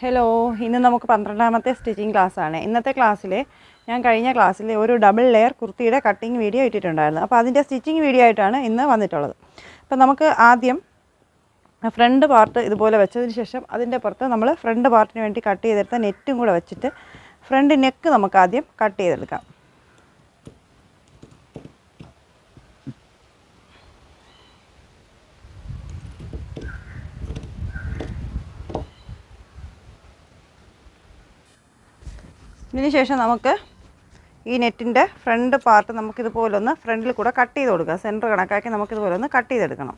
Hello ഇന്ന് നമുക്ക് പന്ത്രണ്ടാമത്തെ സ്റ്റിച്ചിങ് ക്ലാസ്സാണ് ഇന്നത്തെ ക്ലാസ്സിൽ ഞാൻ കഴിഞ്ഞ ക്ലാസ്സിൽ ഒരു ഡബിൾ ലെയർ കുർത്തിയുടെ കട്ടിങ് വീഡിയോ ഇട്ടിട്ടുണ്ടായിരുന്നു. അപ്പോൾ അതിന്റെ സ്റ്റിച്ചിങ് വീഡിയോ ആയിട്ടാണ് ഇന്ന് വന്നിട്ടുള്ളത്. അപ്പോൾ നമുക്ക് ആദ്യം ഫ്രണ്ട് പാർട്ട് ഇതുപോലെ വെച്ചതിന് ശേഷം അതിന്റെ പുറത്ത് നമ്മൾ ഫ്രണ്ട് പാർട്ടിന് വേണ്ടി കട്ട് ചെയ്തെടുത്ത നെറ്റും കൂടെ വെച്ചിട്ട് ഫ്രണ്ട് നെക്ക് നമുക്ക് ആദ്യം കട്ട് ചെയ്തെടുക്കാം. ഇതിന് ശേഷം നമുക്ക് ഈ നെറ്റിന്റെ ഫ്രണ്ട് പാർട്ട് നമുക്കിതുപോലൊന്ന് ഫ്രണ്ടിൽ കൂടെ കട്ട് ചെയ്ത് കൊടുക്കുക സെന്റർ കണക്കാക്കി നമുക്കിതുപോലെ ഒന്ന് കട്ട് ചെയ്തെടുക്കണം.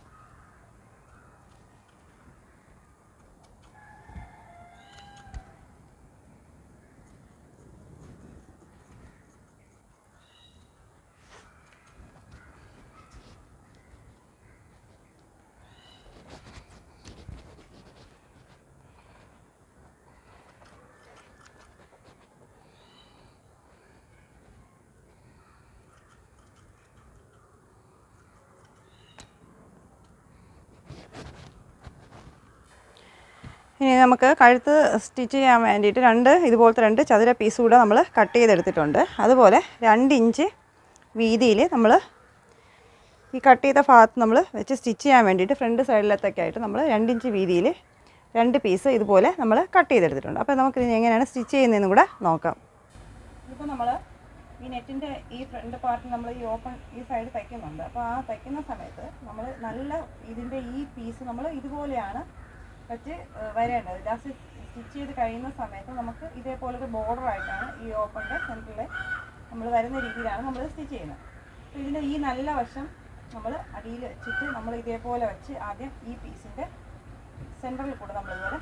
ഇനി നമുക്ക് കഴുത്ത് സ്റ്റിച്ച് ചെയ്യാൻ വേണ്ടിയിട്ട് രണ്ട് ഇതുപോലത്തെ രണ്ട് ചതുര പീസ് കൂടെ നമ്മൾ കട്ട് ചെയ്തെടുത്തിട്ടുണ്ട്. അതുപോലെ രണ്ട് ഇഞ്ച് വീതിയിൽ നമ്മൾ ഈ കട്ട് ചെയ്ത ഭാഗത്ത് നമ്മൾ വെച്ച് സ്റ്റിച്ച് ചെയ്യാൻ വേണ്ടിയിട്ട് ഫ്രണ്ട് സൈഡിലത്തൊക്കെ ആയിട്ട് നമ്മൾ രണ്ട് ഇഞ്ച് വീതിയിൽ രണ്ട് പീസ് ഇതുപോലെ നമ്മൾ കട്ട് ചെയ്തെടുത്തിട്ടുണ്ട്. അപ്പോൾ നമുക്ക് എങ്ങനെയാണ് സ്റ്റിച്ച് ചെയ്യുന്നതെന്ന് കൂടെ നോക്കാം. ഇപ്പോൾ നമ്മൾ ഈ നെറ്റിന്റെ ഈ ഫ്രണ്ട് പാർട്ട് നമ്മൾ ഈ ഓപ്പൺ ഈ സൈഡ് തയ്ക്കുന്നുണ്ട്. അപ്പോൾ ആ തയ്ക്കുന്ന സമയത്ത് നമ്മൾ നല്ല ഇതിന്റെ ഈ പീസ് നമ്മൾ ഇതുപോലെയാണ് ഏഹ് വരേണ്ടത്. ലാസ്റ്റ് സ്റ്റിച്ച് ചെയ്ത് കഴിയുന്ന സമയത്ത് നമുക്ക് ഇതേപോലൊരു ബോർഡർ ആയിട്ടാണ് ഈ ഓപ്പണിന്റെ സെന്ററിൽ നമ്മൾ വരുന്ന രീതിയിലാണ് നമ്മൾ സ്റ്റിച്ച് ചെയ്യുന്നത്. അപ്പോൾ ഇതിന്റെ ഈ നല്ല വശം നമ്മൾ അടിയിൽ വെച്ചിട്ട് നമ്മൾ ഇതേപോലെ വെച്ച് ആദ്യം ഈ പീസിന്റെ സെന്ററിൽ കൂടെ നമ്മളിതുപോലെ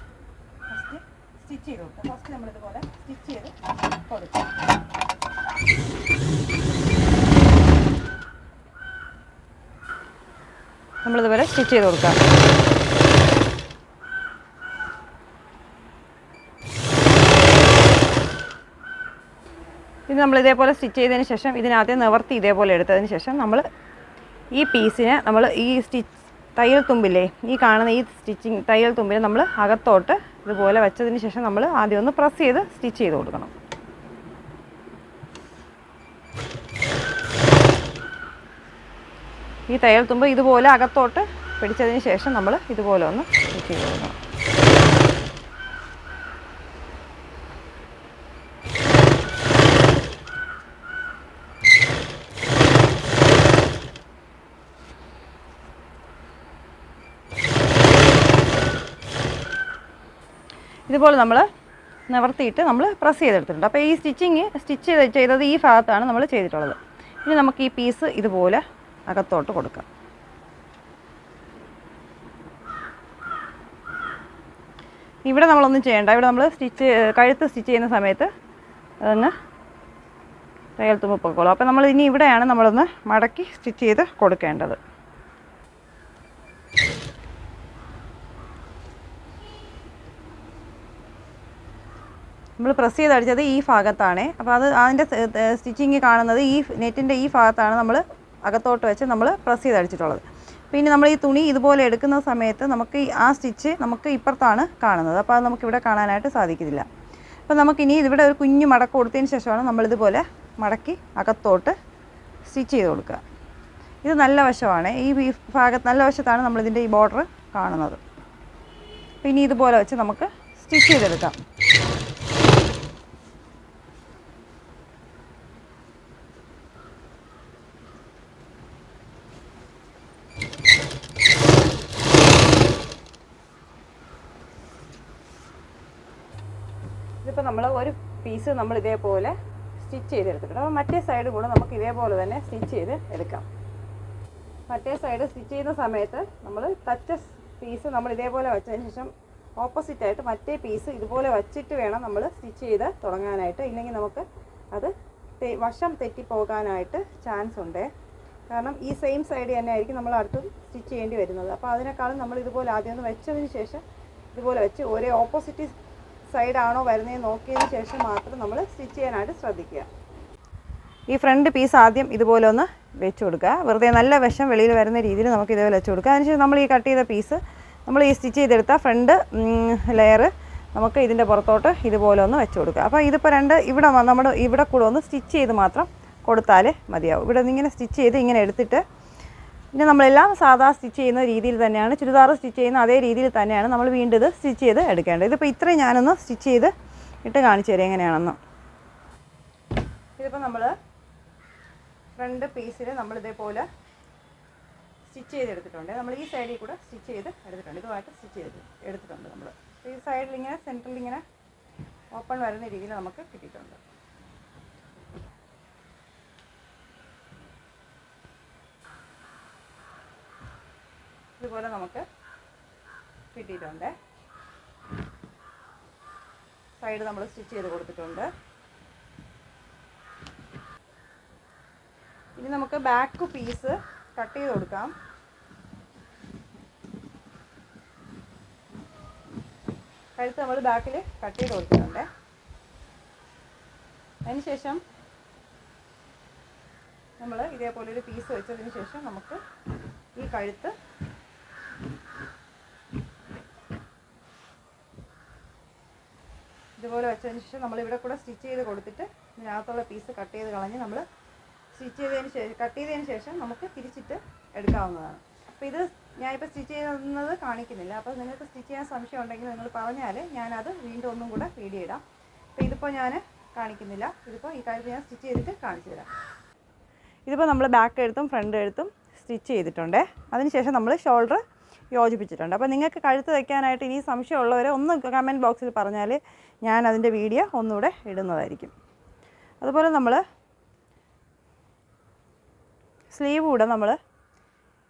ഫസ്റ്റ് സ്റ്റിച്ച് ചെയ്ത് കൊടുക്കും ഫസ്റ്റ് നമ്മളിതുപോലെ സ്റ്റിച്ച് ചെയ്ത് കൊടുക്കും നമ്മളിതുപോലെ സ്റ്റിച്ച് ചെയ്ത് കൊടുക്കാം ഇത് നമ്മൾ ഇതേപോലെ സ്റ്റിച്ച് ചെയ്തതിന് ശേഷം ഇതിനകത്ത് നിവർത്തി ഇതേപോലെ എടുത്തതിന് ശേഷം നമ്മൾ ഈ പീസിനെ നമ്മൾ ഈ സ്റ്റിച്ച് തയ്യൽ തുമ്പില്ലേ ഈ കാണുന്ന ഈ സ്റ്റിച്ചിങ് തയ്യൽ തുമ്പിനെ നമ്മൾ അകത്തോട്ട് ഇതുപോലെ വെച്ചതിന് ശേഷം നമ്മൾ ആദ്യം ഒന്ന് പ്രസ് ചെയ്ത് സ്റ്റിച്ച് ചെയ്ത് കൊടുക്കണം. ഈ തയ്യൽ തുമ്പ് ഇതുപോലെ അകത്തോട്ട് പിടിച്ചതിന് ശേഷം നമ്മൾ ഇതുപോലെ ഒന്ന് സ്റ്റിച്ച് ചെയ്ത് കൊടുക്കണം. ഇതുപോലെ നമ്മൾ നിവർത്തിയിട്ട് നമ്മൾ പ്രസ് ചെയ്തെടുത്തിട്ടുണ്ട്. അപ്പോൾ ഈ സ്റ്റിച്ചിങ് സ്റ്റിച്ച് ചെയ്ത് ചെയ്തത് ഈ ഭാഗത്താണ് നമ്മൾ ചെയ്തിട്ടുള്ളത്. ഇനി നമുക്ക് ഈ പീസ് ഇതുപോലെ അകത്തോട്ട് കൊടുക്കാം. ഇവിടെ നമ്മളൊന്നും ചെയ്യണ്ട. ഇവിടെ നമ്മൾ സ്റ്റിച്ച് കഴുത്ത് സ്റ്റിച്ച് ചെയ്യുന്ന സമയത്ത് അതങ്ങ് തയ്യൽ തുമ്പ് പൊക്കോളൂ. അപ്പോൾ നമ്മൾ ഇനി ഇവിടെയാണ് നമ്മളൊന്ന് മടക്കി സ്റ്റിച്ച് ചെയ്ത് കൊടുക്കേണ്ടത്. നമ്മൾ പ്രസ് ചെയ്ത് അടിച്ചത് ഈ ഭാഗത്താണ്. അപ്പോൾ അത് അതിന്റെ സ്റ്റിച്ചിങ് കാണുന്നത് ഈ നെറ്റിന്റെ ഈ ഭാഗത്താണ് നമ്മൾ അകത്തോട്ട് വെച്ച് നമ്മൾ പ്രസ് ചെയ്ത് അടിച്ചിട്ടുള്ളത്. പിന്നെ നമ്മൾ ഈ തുണി ഇതുപോലെ എടുക്കുന്ന സമയത്ത് നമുക്ക് ആ സ്റ്റിച്ച് നമുക്ക് ഇപ്പുറത്താണ് കാണുന്നത്. അപ്പോൾ അത് നമുക്കിവിടെ കാണാനായിട്ട് സാധിക്കുന്നില്ല അപ്പോൾ നമുക്കിനി ഇവിടെ ഒരു കുഞ്ഞു മടക്ക് കൊടുത്തതിന് ശേഷമാണ് നമ്മളിതുപോലെ മടക്കി അകത്തോട്ട് സ്റ്റിച്ച് ചെയ്ത് കൊടുക്കുക. ഇത് നല്ല വശമാണ്. ഈ ഭാഗത്ത് നല്ല വശത്താണ് നമ്മളിതിന്റെ ഈ ബോർഡർ കാണുന്നത്. പിന്നെ ഇതുപോലെ വെച്ച് നമുക്ക് സ്റ്റിച്ച് ചെയ്തെടുക്കാം. ഇതിപ്പോൾ നമ്മൾ ഒരു പീസ് നമ്മൾ ഇതേപോലെ സ്റ്റിച്ച് ചെയ്തെടുത്തിട്ടുണ്ട്. അപ്പോൾ മറ്റേ സൈഡ് കൂടെ നമുക്ക് ഇതേപോലെ തന്നെ സ്റ്റിച്ച് ചെയ്ത് എടുക്കാം. മറ്റേ സൈഡ് സ്റ്റിച്ച് ചെയ്യുന്ന സമയത്ത് നമ്മൾ തച്ച പീസ് നമ്മൾ ഇതേപോലെ വെച്ചതിന് ശേഷം ഓപ്പോസിറ്റ് ആയിട്ട് മറ്റേ പീസ് ഇതുപോലെ വച്ചിട്ട് വേണം നമ്മൾ സ്റ്റിച്ച് ചെയ്ത് തുടങ്ങാനായിട്ട്. ഇല്ലെങ്കിൽ നമുക്ക് അത് വശം തെറ്റിപ്പോകാനായിട്ട് ചാൻസ് ഉണ്ട്. കാരണം ഈ സെയിം സൈഡ് തന്നെ ആയിരിക്കും നമ്മൾ അടുത്ത് സ്റ്റിച്ച് ചെയ്യേണ്ടി വരുന്നത്. അപ്പോൾ അതിനേക്കാളും നമ്മൾ ഇതുപോലെ ആദ്യം ഒന്ന് വെച്ചതിന് ശേഷം ഇതുപോലെ വെച്ച് ഒരേ ഓപ്പോസിറ്റ് സൈഡാണോ വരുന്നതെന്ന് നോക്കിയതിന് ശേഷം മാത്രം നമ്മൾ സ്റ്റിച്ച് ചെയ്യാനായിട്ട് ശ്രദ്ധിക്കുക. ഈ ഫ്രണ്ട് പീസ് ആദ്യം ഇതുപോലെ ഒന്ന് വെച്ച് കൊടുക്കുക. വെറുതെ നല്ല വശം വെളിയിൽ വരുന്ന രീതിയിൽ നമുക്ക് ഇതേപോലെ വെച്ച് കൊടുക്കുക. അതിനുശേഷം നമ്മൾ ഈ കട്ട് ചെയ്ത പീസ് നമ്മൾ ഈ സ്റ്റിച്ച് ചെയ്തെടുത്ത ഫ്രണ്ട് ലെയർ നമുക്ക് ഇതിന്റെ പുറത്തോട്ട് ഇതുപോലെ ഒന്ന് വെച്ച് കൊടുക്കുക. അപ്പോൾ ഇതിപ്പോൾ രണ്ട് ഇവിടെ നമ്മുടെ ഇവിടെ കൂടെ ഒന്ന് സ്റ്റിച്ച് ചെയ്ത് മാത്രം കൊടുത്താൽ മതിയാവും. ഇവിടെ നിന്ന് ഇങ്ങനെ സ്റ്റിച്ച് ചെയ്ത് ഇങ്ങനെ എടുത്തിട്ട് പിന്നെ നമ്മളെല്ലാം സാധാ സ്റ്റിച്ച് ചെയ്യുന്ന രീതിയിൽ തന്നെയാണ് ചുരിദാർ സ്റ്റിച്ച് ചെയ്യുന്ന അതേ രീതിയിൽ തന്നെയാണ് നമ്മൾ വീണ്ടും ഇത് സ്റ്റിച്ച് ചെയ്ത് എടുക്കേണ്ടത്. ഇതിപ്പോൾ ഇത്രയും ഞാനൊന്ന് സ്റ്റിച്ച് ചെയ്ത് ഇട്ട് കാണിച്ചു തരാം എങ്ങനെയാണെന്ന്. ഇതിപ്പോൾ നമ്മൾ ഫ്രണ്ട് പീസിൽ നമ്മൾ ഇതേപോലെ സ്റ്റിച്ച് ചെയ്ത് എടുത്തിട്ടുണ്ട്. നമ്മൾ ഈ സൈഡിൽ കൂടെ സ്റ്റിച്ച് ചെയ്ത് എടുത്തിട്ടുണ്ട്. ഇതുമായിട്ട് സ്റ്റിച്ച് ചെയ്ത് എടുത്തിട്ടുണ്ട് നമ്മൾ ഈ സൈഡിൽ ഇങ്ങനെ സെന്ററിൽ ഇങ്ങനെ ഓപ്പൺ വരുന്ന രീതിയിൽ നമുക്ക് കിട്ടിയിട്ടുണ്ട്. ഇതുപോലെ നമുക്ക് കിട്ടിയിട്ടുണ്ട്. സൈഡ് നമ്മൾ സ്റ്റിച്ച് ചെയ്ത് കൊടുത്തിട്ടുണ്ട്. ഇനി നമുക്ക് ബാക്ക് പീസ് കട്ട് ചെയ്ത് കൊടുക്കാം. കഴുത്ത് നമ്മൾ ബാക്കിൽ കട്ട് ചെയ്ത് കൊടുക്കുന്നുണ്ട് അതിനുശേഷം നമ്മൾ ഇതേപോലെ ഒരു പീസ് വെച്ചതിന് ശേഷം നമുക്ക് ഈ കഴുത്ത് ഇതുപോലെ വെച്ചതിന് ശേഷം നമ്മൾ ഇവിടെ കൂടെ സ്റ്റിച്ച് ചെയ്ത് കൊടുത്തിട്ട് ഇതിനകത്തുള്ള പീസ് കട്ട് ചെയ്ത് കളഞ്ഞ് നമ്മൾ സ്റ്റിച്ച് ചെയ്തതിന് ശേഷം കട്ട് ചെയ്തതിന് ശേഷം നമുക്ക് തിരിച്ചിട്ട് എടുക്കാവുന്നതാണ്. അപ്പോൾ ഇത് ഞാനിപ്പോൾ സ്റ്റിച്ച് ചെയ്യുന്നത് കാണിക്കുന്നില്ല. അപ്പോൾ നിങ്ങൾക്ക് സ്റ്റിച്ച് ചെയ്യാൻ സംശയം ഉണ്ടെങ്കിൽ നിങ്ങൾ പറഞ്ഞാൽ ഞാനത് വീണ്ടും ഒന്നും കൂടെ വീഡിയോ ഇടാം അപ്പോൾ ഇതിപ്പോൾ ഞാൻ കാണിക്കുന്നില്ല. ഇതിപ്പോൾ ഈ കാര്യത്തിൽ ഞാൻ സ്റ്റിച്ച് ചെയ്തിട്ട് കാണിച്ചു തരാം. ഇതിപ്പോൾ നമ്മൾ ബാക്ക് എഴുത്തും ഫ്രണ്ട് എഴുത്തും സ്റ്റിച്ച് ചെയ്തിട്ടുണ്ട്. അതിനുശേഷം നമ്മൾ ഷോൾഡർ യോജിപ്പിച്ചിട്ടുണ്ട്. അപ്പോൾ നിങ്ങൾക്ക് കഴുത്ത് വയ്ക്കാനായിട്ട് ഇനി സംശയമുള്ളവരെ ഒന്ന് കമന്റ് ബോക്സിൽ പറഞ്ഞാൽ ഞാൻ അതിന്റെ വീഡിയോ ഒന്നുകൂടെ ഇടുന്നതായിരിക്കും. അതുപോലെ നമ്മൾ സ്ലീവ് കൂടെ നമ്മൾ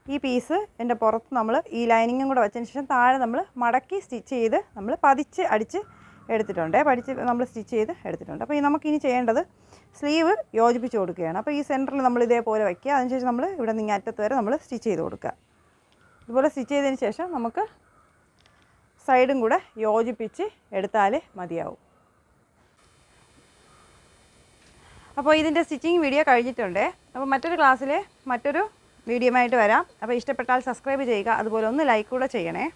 ഈ പീസ് എന്റെ പുറത്ത് നമ്മൾ ഈ ലൈനിങ്ങും കൂടെ വെച്ചതിന് ശേഷം താഴെ നമ്മൾ മടക്കി സ്റ്റിച്ച് ചെയ്ത് നമ്മൾ പതിച്ച് അടിച്ച് എടുത്തിട്ടുണ്ട്. പഠിച്ച് നമ്മൾ സ്റ്റിച്ച് ചെയ്ത് എടുത്തിട്ടുണ്ട്. അപ്പോൾ ഈ നമുക്കിനി ചെയ്യേണ്ടത് സ്ലീവ് യോജിപ്പിച്ച് കൊടുക്കുകയാണ്. അപ്പോൾ ഈ സെന്ററിൽ നമ്മൾ ഇതേപോലെ വയ്ക്കുക അതിനുശേഷം നമ്മൾ ഇവിടെ നിന്ന് അറ്റത്ത് വരെ നമ്മൾ സ്റ്റിച്ച് ചെയ്ത് കൊടുക്കുക. ഇതുപോലെ സ്റ്റിച്ച് ചെയ്തതിന് ശേഷം നമുക്ക് സൈഡും കൂടെ യോജിപ്പിച്ച് എടുത്താൽ മതിയാവും. അപ്പോൾ ഇതിന്റെ സ്റ്റിച്ചിങ് വീഡിയോ കഴിഞ്ഞിട്ടുണ്ട്. അപ്പോൾ മറ്റൊരു ക്ലാസ്സിൽ മറ്റൊരു വീഡിയോ ആയിട്ട് വരാം. അപ്പോൾ ഇഷ്ടപ്പെട്ടാൽ സബ്സ്ക്രൈബ് ചെയ്യുക. അതുപോലെ ഒന്ന് ലൈക്ക് കൂടെ ചെയ്യണേ.